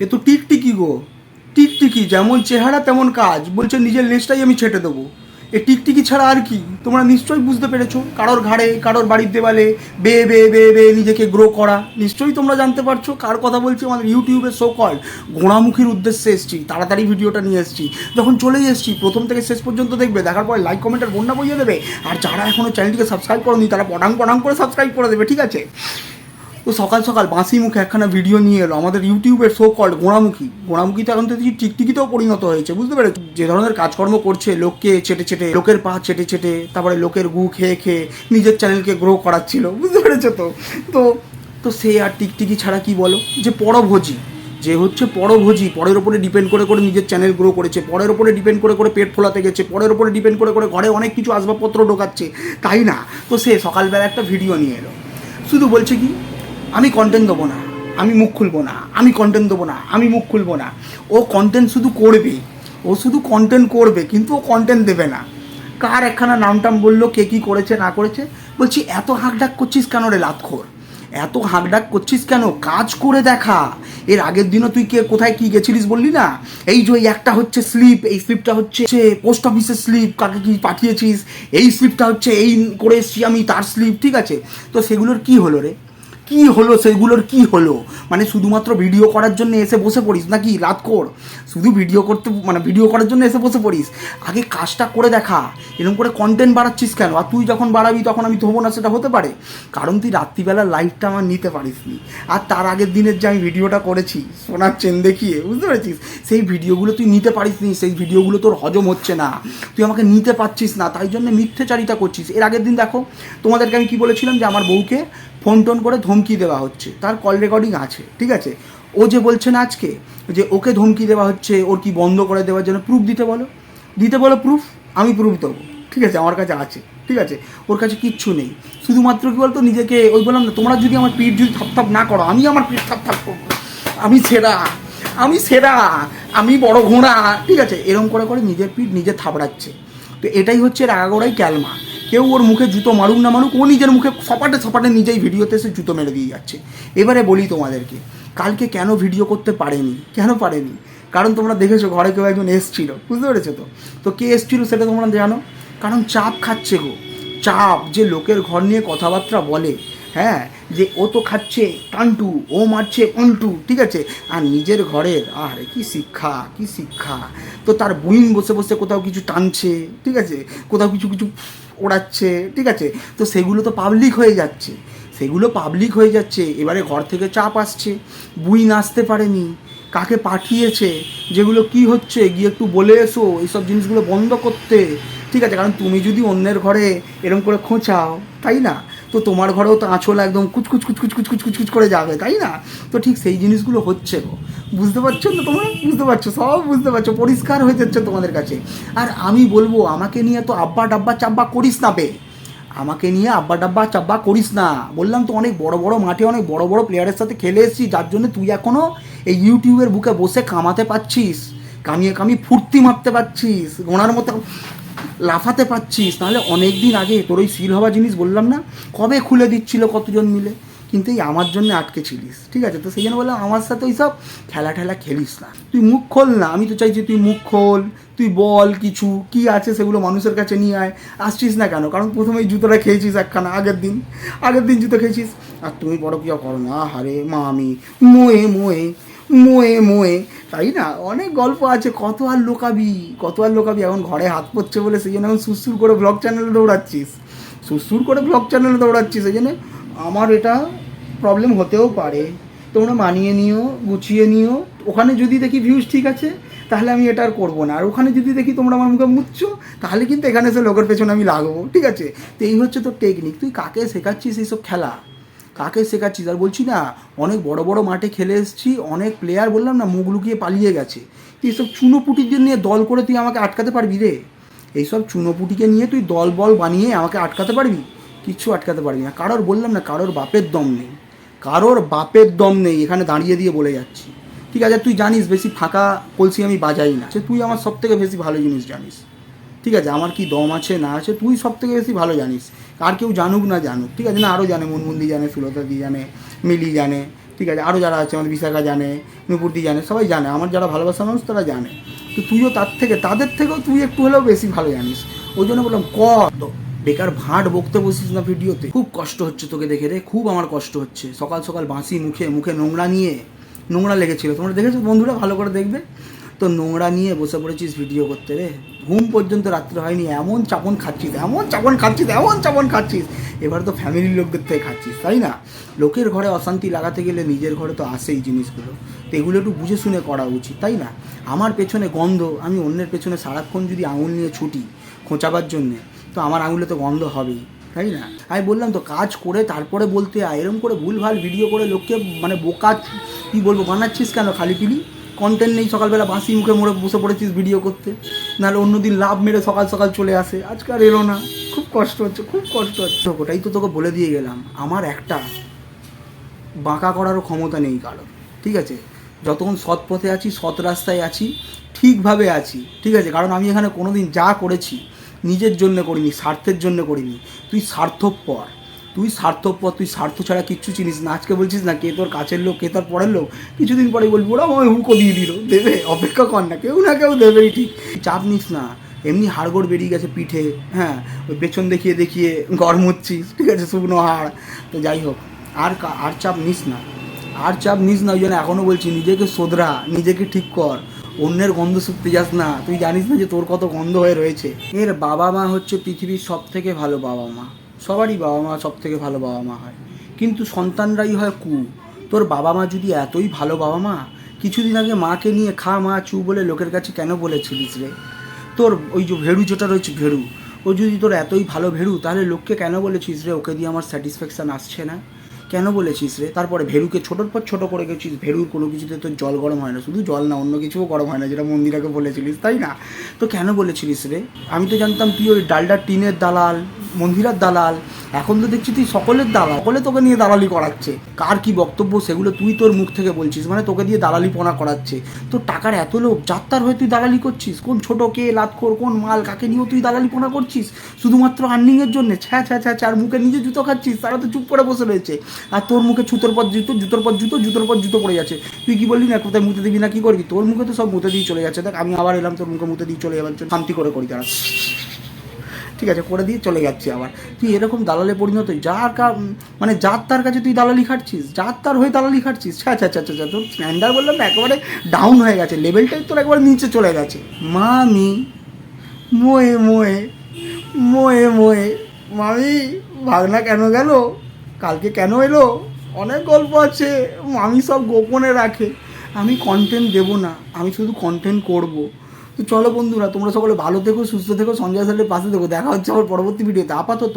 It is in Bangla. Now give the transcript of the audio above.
এ তো টিকটিকি গো। টিকটিকি, যেমন চেহারা তেমন কাজ। বলছে, নিজের লেজটাই আমি ছেটে দেবো। এ টিকটিকি ছাড়া আর কি? তোমরা নিশ্চয়ই বুঝতে পেরেছ। কারোর ঘাড়ে, কারোর বাড়ির দেওয়ালে বে বে বে বে নিজেকে গ্রো করা। নিশ্চয়ই তোমরা জানতে পারছ, কার কথা বলছি আমাদের ইউটিউবে শো কল ঘোড়ামুখীর উদ্দেশ্যে এসেছি। তাড়াতাড়ি ভিডিওটা নিয়ে এসেছি। যখন চলেই এসেছি, প্রথম থেকে শেষ পর্যন্ত দেখবে, দেখার পর লাইক কমেন্টের বন্যা বইয়ে দেবে। আর যারা এখনও চ্যানেলটিকে সাবস্ক্রাইব করনি, তারা পটাং পটাং করে সাবস্ক্রাইব করে দেবে, ঠিক আছে? তো সকাল সকাল বাঁশি মুখে একখানা ভিডিও নিয়ে এলো। আমাদের ইউটিউবের শো কল্ড গোড়ামুখী। গোড়ামুখী তো এখন তো দেখছি টিকটিকিতেও পরিণত হয়েছে, বুঝতে পেরেছ? যে ধরনের কাজকর্ম করছে, লোককে চেটে চেটে লোকের পা চেটে চেটে তারপরে লোকের গু খেয়ে খেয়ে নিজের চ্যানেলকে গ্রো করাচ্ছিল, বুঝতে পেরেছ তো? তো তো সে আর টিকটিকি ছাড়া কি বলো? যে পরভোজি, যে হচ্ছে পরভোজি, পরের ওপরে ডিপেন্ড করে করে নিজের চ্যানেল গ্রো করেছে, পরের ওপরে ডিপেন্ড করে করে পেট ফোলাতে গেছে, পরের ওপরে ডিপেন্ড করে করে ঘরে অনেক কিছু আসবাবপত্র ঢোকাচ্ছে, তাই না? তো সে সকালবেলা একটা ভিডিও নিয়ে এলো। শুধু বলছে কি আমি কন্টেন্ট দেবো না, আমি মুখ খুলবো না, আমি কন্টেন্ট দেবো না, আমি মুখ খুলবো না। ও কন্টেন্ট শুধু করবে, ও শুধু কন্টেন্ট করবে, কিন্তু ও কন্টেন্ট দেবে না। কার একখানা নাম টাম বলল, কে কী করেছে, না করেছে? বলছি, এত হাঁক ডাক করছিস কেন রে লাতখোর? এত হাঁক ডাক করছিস কেন? কাজ করে দেখা। এর আগের দিনও তুই কে, কোথায় কি গেছিলিস বললি না? এই যে একটা হচ্ছে স্লিপ, এই স্লিপটা হচ্ছে পোস্ট অফিসের স্লিপ, কাকে কি পাঠিয়েছিস? এই স্লিপটা হচ্ছে, এই করে এসছি আমি, তার স্লিপ, ঠিক আছে? তো সেগুলোর কি হলো রে? কি হলো? সেগুলোর কি হলো? মানে শুধুমাত্র ভিডিও করার জন্য এসে বসে পড়িস নাকি? রাত কর। শুধু ভিডিও করতে মানে ভিডিও করার জন্য এসে বসে পড়িস। আগে কাজটা করে দেখা। এরকম করে কন্টেন্ট বাড়াচ্ছিস কেন? আর তুই যখন বাড়াবি তখন আমি ধোবো না, সেটা হতে পারে? কারণ তুই রাত্রিবেলা লাইফটা আমার নিতে পারিসনি। আর তার আগের দিনের যে আমি ভিডিওটা করেছি, সোনার চেন দেখিয়ে, বুঝতে পেরেছিস? সেই ভিডিওগুলো তুই নিতে পারিসনি, সেই ভিডিওগুলো তোর হজম হচ্ছে না। তুই আমাকে নিতে পারছিস না, তাই জন্য মিথ্যেচারিতা করছিস। এর আগের দিন দেখো, তোমাদেরকে আমি কি বলেছিলাম যে আমার বউকে ফোন টোন করে ধমকি দেওয়া হচ্ছে। তার কল রেকর্ডিং আছে, ঠিক আছে? ও যে বলছেন আজকে যে ওকে ধমকি দেওয়া হচ্ছে, ওর কি বন্ধ করে দেওয়ার জন্য প্রুফ দিতে বলো? দিতে বলো প্রুফ আমি প্রুফ দেবো, ঠিক আছে? আমার কাছে আছে, ঠিক আছে? ওর কাছে কিচ্ছু নেই। শুধুমাত্র কি বলতো, নিজেকে ওই বললাম না, তোমরা যদি আমার পিঠ যদি থাপ থাপ না করো, আমি আমার পিঠ থাপ করব। আমি সেরা আমি সেরা, আমি বড় ঘোড়া, ঠিক আছে? এরম করে করে নিজের পিঠ নিজে থাবড়াচ্ছে তো এটাই হচ্ছে রাগাগোড়াই ক্যালমা। কেউ ওর মুখে জুতো মারুক না মারুক, ও নিজের মুখে সপাটে সপাটে নিজেই ভিডিওতে এসে জুতো মেরে দিয়ে যাচ্ছে। এবারে বলি তোমাদেরকে, কালকে কেন ভিডিও করতে পারেনি? কেন পারেনি? কারণ তোমরা দেখেছ, ঘরে কেউ একজন এসছিল, বুঝতে পেরেছ তো? তো কে এসছিল সেটা তোমরা জানো? কারণ চাপ খাচ্ছে গো। চাপ, যে লোকের ঘর নিয়ে কথাবার্তা বলে হ্যাঁ? যে ও তো খাচ্ছে টান্টু ও মারছে পন্টু, ঠিক আছে? আর নিজের ঘরের, আরে কি শিক্ষা কি শিক্ষা? তো তার বুইন বসে বসে কোথাও কিছু টানছে, ঠিক আছে? কোথাও কিছু কিছু ওড়াচ্ছে, ঠিক আছে? তো সেগুলো তো পাবলিক হয়ে যাচ্ছে। সেগুলো পাবলিক হয়ে যাচ্ছে, এবারে ঘর থেকে চাপ আসছে। বুইন আসতে পারেনি। কাকে পাঠিয়েছে? যেগুলো কি হচ্ছে? গিয়ে একটু বলে এসো এইসব জিনিসগুলো বন্ধ করতে। ঠিক আছে? কারণ তুমি যদি অন্যের ঘরে এরকম করে খোঁচাও, তাই না? তো তোমার ঘরেও তো আঁচল একদম কুচকুচ কুচকুচ কুচকুচ কুচকুচ করে যাবে, তাই না? তো ঠিক সেই জিনিসগুলো হচ্ছে গো। বুঝতে পারছ তো তোমরা? বুঝতে পারছ? সব বুঝতে পারছ। পরিষ্কার হয়ে যাচ্ছে তোমাদের কাছে। আর আমি বলব, আমাকে নিয়ে তো আব্বা ডাব্বা চাব্বা করিস না বে। আমাকে নিয়ে আব্বা ডাব্বা চাব্বা করিস না। বললাম তো অনেক বড় বড় মাঠে অনেক বড় বড় প্লেয়ারের সাথে খেলে এসেছি, যার জন্য তুই এখনও এই ইউটিউবের বুকে বসে কামাতে পাচ্ছিস কামিয়ে কামিয়ে ফুর্তি মারতে পারছিস। গোনার মতো লাফাতে পারছিস নাহলে অনেক দিন আগে তোর ওই সিল হওয়া জিনিস বললাম না? কবে খুলে দিচ্ছিল কতজন মিলে? কিন্তু এই আমার জন্য আটকে ছিলিস, ঠিক আছে? তো সেই জন্য বললাম, আমার সাথে ওই সব খেলা ঠেলা খেলিস না। তুই মুখ খোল না, আমি তো চাইছি তুই মুখ খোল, তুই বল কিছু, কি আছে সেগুলো মানুষের কাছে নিয়ে আয়। আসছিস না কেন? কারণ প্রথমে জুতোটা খেয়েছিস একখানা, আগের দিন। আগের দিন জুতো খেয়েছিস। আর তুমি বড় কি করো? না হারে মা আমি মোয়ে মোয়ে। মোয়ে মোয়ে। তাই না? অনেক গল্প আছে। কত আর লোকাবি, কত আর লোকাবি। এখন ঘরে হাত পড়ছে বলে সেই জন্য এখন সুসুর করে ব্লগ চ্যানেলে দৌড়াচ্ছিস। সুসুর করে ব্লগ চ্যানেলে দৌড়াচ্ছিস। সেই জন্য আমার এটা প্রবলেম হতেও পারে। তোমরা মানিয়ে নিও, গুছিয়ে নিও। ওখানে যদি দেখি ভিউজ ঠিক আছে, তাহলে আমি এটা আর করব না। আর ওখানে যদি দেখি তোমরা আমার মুখে মুচ্ছো, তাহলে কিন্তু এখানে এসে লোকের পেছনে আমি লাগবো। ঠিক আছে? তো এই হচ্ছে তোর টেকনিক তুই কাকে শেখাচ্ছিস এইসব খেলা? কাকে শেখাচ্ছিস? আর বলছি না, অনেক বড় বড় মাঠে খেলে এসেছি, অনেক প্লেয়ার বললাম না, মুখ লুকিয়ে পালিয়ে গেছে। তুই এসব চুনোপুটিদের নিয়ে দল করে তুই আমাকে আটকাতে পারবি রে? এইসব চুনোপুটিকে নিয়ে তুই দল বল বানিয়ে আমাকে আটকাতে পারবি? কিচ্ছু আটকাতে পারবি না। কারোর বললাম না, কারোর বাপের দম নেই। কারোর বাপের দম নেই, এখানে দাঁড়িয়ে দিয়ে বলে যাচ্ছি। ঠিক আছে, তুই জানিস বেশি ফাঁকা কলসি আমি বাজাই না। তুই আমার সব থেকে বেশি ভালো জিনিস জানিস। ঠিক আছে, আমার কি দম আছে, না আছে, তুই সব থেকে বেশি ভালো জানিস। আর কেউ জানুক না জানুক, ঠিক আছে? না আরও জানে, মনমন্দি জানে, সুলতা দি জানে, মিলি জানে, ঠিক আছে? আরও যারা আছে, আমাদের বিশাখা জানে, নুপুরদি জানে, সবাই জানে, আমার যারা ভালোবাসা মানুষ, তারা জানে। তো তুইও তার থেকে, তাদের থেকেও তুই একটু হলেও বেশি ভালো জানিস। ওই জন্য বললাম কর বেকার ভাঁট বকতে বসিস না ভিডিওতে। খুব কষ্ট হচ্ছে তোকে দেখে রে, খুব আমার কষ্ট হচ্ছে। সকাল সকাল বাঁশি মুখে মুখে নোংরা নিয়ে, নোংরা লেগেছিল। তোমরা দেখেছ বন্ধুরা, ভালো করে দেখবে? তো নোংরা নিয়ে বসে পড়েছিস ভিডিও করতে রে। ঘুম পর্যন্ত রাত্রে হয়নি, এমন চাপন খাচ্ছিস, এমন চাপন খাচ্ছিস, এমন চাপন খাচ্ছিস। এবার তো ফ্যামিলির লোকদের থেকে খাচ্ছিস, তাই না? লোকের ঘরে অশান্তি লাগাতে গেলে নিজের ঘরে তো আসেই জিনিসগুলো। তো এগুলো একটু বুঝে শুনে করা উচিত, তাই না? আমার পেছনে গন্ধ, আমি অন্যের পেছনে সারাক্ষণ যদি আঙুল নিয়ে ছুটি খোঁচাবার জন্যে, তো আমার আঙুলে তো গন্ধ হবেই, তাই না? আমি বললাম, তো কাজ করে তারপরে বলতে আয়। এরম করে ভুলভাল ভিডিও করে লোককে মানে বোকা কী বলব, বানাচ্ছিস কেন খালি পিলি? কন্টেন্ট নেই, সকালবেলা বাঁশি মুখে মোড়ে বসে পড়েছিস ভিডিও করতে। নাহলে অন্যদিন লাভ মেরে সকাল সকাল চলে আসে। আজকে আর এলো না। খুব কষ্ট হচ্ছে, খুব কষ্ট হচ্ছে। ওটাই তো তোকে বলে দিয়ে গেলাম। আমার একটা বাঁকা করারও ক্ষমতা নেই কারও ঠিক আছে? যতক্ষণ সৎ পথে আছি, সৎ রাস্তায় আছি, ঠিকভাবে আছি, ঠিক আছে? কারণ আমি এখানে কোনোদিন যা করেছি, নিজের জন্য করিনি, স্বার্থের জন্য করিনি। তুই স্বার্থপর। তুই স্বার্থপর, তুই স্বার্থ ছাড়া কিচ্ছু চিনিস না। আজকে বলছিস না, কে তোর কাছের লোক, কে তোর পরের লোক? কিছুদিন পরে বলবি, ওরা আমায় হুঁকো দিয়ে দিল। দেবে, অপেক্ষা কর না, কেউ না কেউ দেবেই ঠিক। চাপ নিস না, এমনি হাড়গোড় বেরিয়ে গেছে পিঠে হ্যাঁ ওই পেছন দেখিয়ে দেখিয়ে গরম হচ্ছিস ঠিক আছে, শুকনো হাড়। তো যাই হোক, আর আর চাপ নিস না। আর চাপ নিস না, ওই জন্য এখনও বলছি, নিজেকে শোধরা, নিজেকে ঠিক কর। অন্যের গন্ধ শুকতে যাস না। তুই জানিস না যে তোর কত গন্ধ হয়ে রয়েছে। এর বাবা মা হচ্ছে পৃথিবীর সব থেকে ভালো বাবা মা। সবারই বাবা মা সব থেকে ভালো বাবা মা হয়। কিন্তু সন্তানরাই হয় কু। তোর বাবা মা যদি এতই ভালো বাবা মা, কিছুদিন আগে মাকে নিয়ে খা, মা, চু বলে লোকের কাছে কেন বলেছিলিস রে? তোর ওই যে ভেড়ু যেটা রয়েছে ভেড়ু ও যদি তোর এতই ভালো ভেড়ু তাহলে লোককে কেন বলেছিস রে? ওকে দিয়ে আমার স্যাটিসফ্যাকশান আসছে না। কেন বলেছিস রে? তারপরে ভেড়ুকে ছোটোর পর ছোটো করে গেছিস ভেড়ুর কোনো কিছুতে তোর জল গরম হয় না। শুধু জল না, অন্য কিছুও গরম হয় না, যেটা মন্দিরাকে বলেছিলিস, তাই না? তো কেন বলেছিলিস রে? আমি তো জানতাম তুই ওই ডালডা টিনের দালাল। মন্দিরার দালাল। এখন তো দেখছি তুই সকলের দালাল, সকলে তোকে নিয়ে দালালি করাচ্ছে। কার কি বক্তব্য, সেগুলো তুই তোর মুখ থেকে বলছিস মানে তোকে দিয়ে দালালি পোনা করাচ্ছে। তোর টাকার এত লোক যাত্রার হয়ে তুই দালালি করছিস? কোন ছোট কে, লাতখোর, কোন মাল, কাকে নিয়েও তুই দালালি পোনা করছিস? শুধুমাত্র আর্নিংয়ের জন্য, ছ্যা ছ্যা ছ্যা, চার মুখে নিজে জুতো খাচ্ছিস, তারা তো চুপ করে বসে রয়েছে। আর তোর মুখে ছুতোর পর জুতো, জুতোর পর জুতো, জুতোর পর জুতো পড়ে যাচ্ছে। তুই কি বললি না, কোথায় মুতে দিবি না, কি করবি? তোর মুখে তো সব মুতে দিয়ে চলে যাচ্ছে। দেখ, আমি আবার এলাম, তোর মুখে মুতে দিয়ে চলে যাবার শান্তি করে করি তারা ঠিক আছে, করে দিয়ে চলে যাচ্ছি আবার। তুই এরকম দালালে পরিণত। যার কা মানে যার তার কাছে তুই দালালি খাটছিস, যার তার হয়ে দালালি খাটছিস আচ্ছা আচ্ছা আচ্ছা আচ্ছা তোর স্ট্যান্ডার্ড বললাম একেবারে ডাউন হয়ে গেছে লেভেলটাই তোর একবার নিচে চলে গেছে। মামি, মোয়ে মোয়ে মোয়ে মোয়ে, মামি, ভাগনা কেন গেল? কালকে কেন এলো? অনেক গল্প আছে, মামি সব গোপনে রাখে। আমি কন্টেন্ট দেবো না, আমি শুধু কন্টেন্ট করব। তো চলো বন্ধুরা, তোমরা সকলে ভালো থেকো, সুস্থ থেকো, সঞ্জয় স্যারের পাশে থেকো, দেখা হচ্ছে আমার পরবর্তী ভিডিওতে, আপাতত।